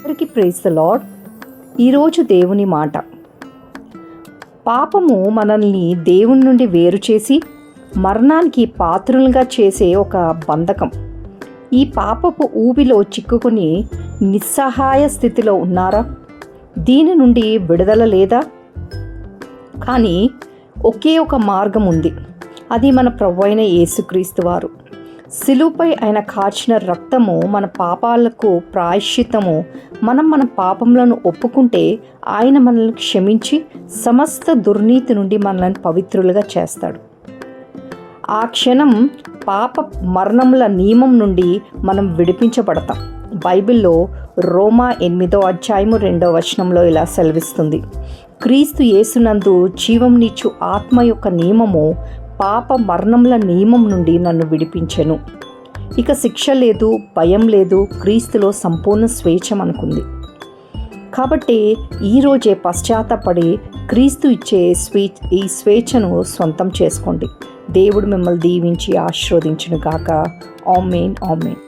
అందరికీ praise the lord ఈరోజు దేవుని మాట. పాపము మనల్ని దేవుని నుండి వేరు చేసి మరణానికి పాత్రులుగా చేసే ఒక బంధకం. ఈ పాపపు ఊబిలో చిక్కుకుని నిస్సహాయ స్థితిలో ఉన్నారా? దీని నుండి విడుదల లేదా? కానీ ఒకే ఒక మార్గం ఉంది. అది మన ప్రభు అయిన యేసుక్రీస్తు వారు. శిలువుపై ఆయన కాచిన రక్తము మన పాపాలకు ప్రాయశ్చితము మనం మన పాపములను ఒప్పుకుంటే ఆయన మనల్ని క్షమించి సమస్త దుర్నీతి నుండి మనల్ని పవిత్రులుగా చేస్తాడు. ఆ క్షణం పాప మరణముల నియమం నుండి మనం విడిపించబడతాం. బైబిల్లో రోమా ఎనిమిదో అధ్యాయము రెండో వచనంలో ఇలా సెలవిస్తుంది. క్రీస్తు యేసునందు జీవం నీచు ఆత్మ యొక్క నియమము పాప మరణముల నియమం నుండి నన్ను విడిపించెను. ఇక శిక్ష లేదు భయం లేదు క్రీస్తులో సంపూర్ణ స్వేచ్ఛ అనుకుంది. కాబట్టి ఈరోజే పశ్చాత్తపడి క్రీస్తు ఇచ్చే స్వే ఈ స్వేచ్ఛను సొంతం చేసుకోండి. దేవుడు మిమ్మల్ని దీవించి ఆశీర్వదించును గాక ఆమెన్ ఆమెన్.